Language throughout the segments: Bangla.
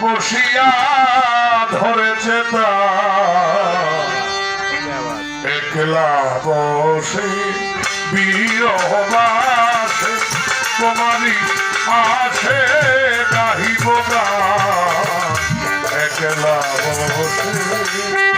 বসিয়া ধরেছে তা। একলা বসে বিরহবাসে তোমারই আছে গাহিব একলা বসে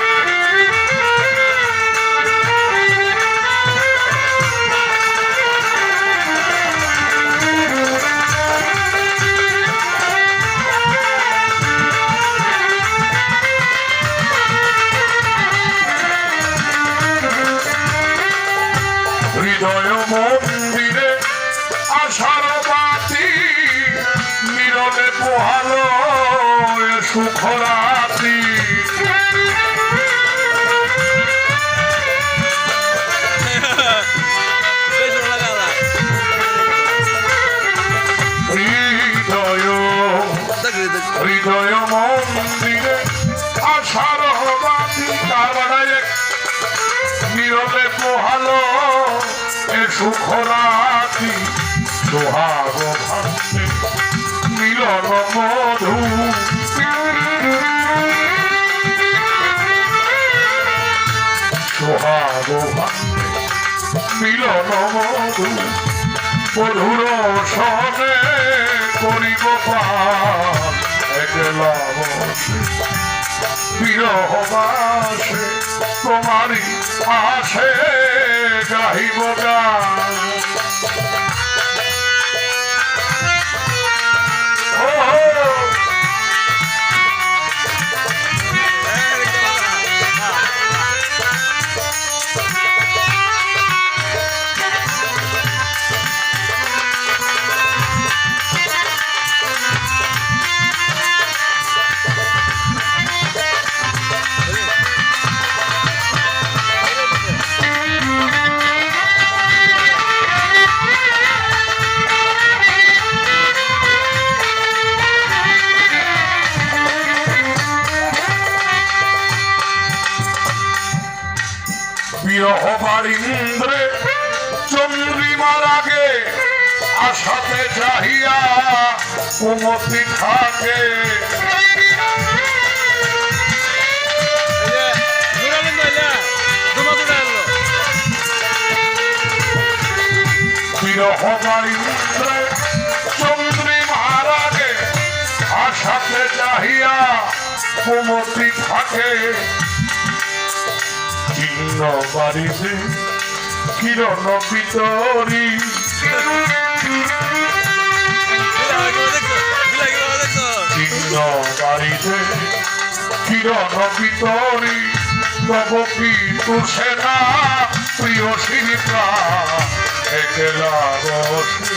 আশার বাতি নীরবে পোহালো সুখরাতি। হৃদয় মন্দিরে আশার বাতি তার নীরবে পোহালো এ সুখরাতি। সোহাগ ভান্তে মিলন মধু সোহাগ ভান্তে মিলন মধু মধুর সনে করিব পান একলা আসে গাহিব গান Yeah. বিরহবার ইন্দ্রে চন্দ্রিমার আগে আশাতে চাহিয়া কুমতি থাকে। বিরহবার ইন্দ্রে চন্দ্রিমার আগে আশাতে চাহিয়া কুমতি থাকে। চিহ্ন কিরণ পিতরি চিহ্ন কিরণ পিতরি তব কি তুষে প্রিয় শিল্পা একলা বসে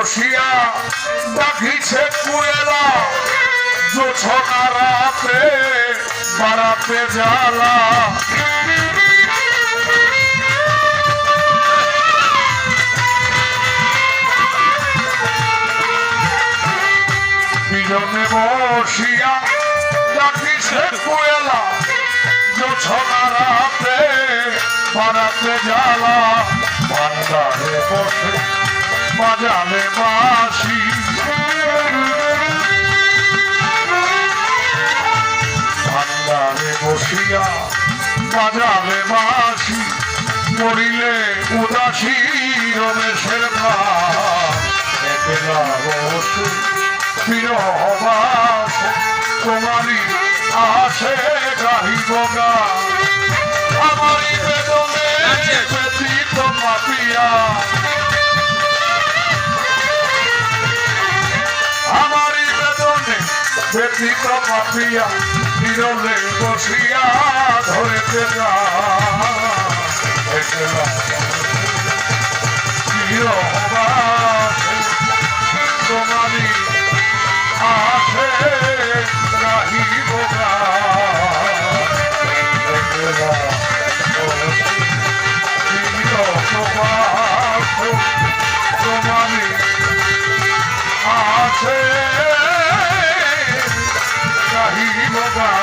বসিয়া ডাকিছে কুয়েলা, জোছনা রাতে বাড়াতে জ্বালা। বিজনে বসিয়া ডাকিছে কুয়েলা, জোছনা রাতে বাড়াতে জ্বালা। ভান্ডারে বসে বাজালে বাসি ভান্ডারে বসিয়া বাজালে বাসি মরিলে উদাসী রমেশের একলা বসে বিরহবাস তোমারই আসে গাহিব গা ব্যতীত পাপিয়া বিরলে বসিয়া ধরেতে যা তোমারি আছে রাহিব তোমারি আছে Chicago.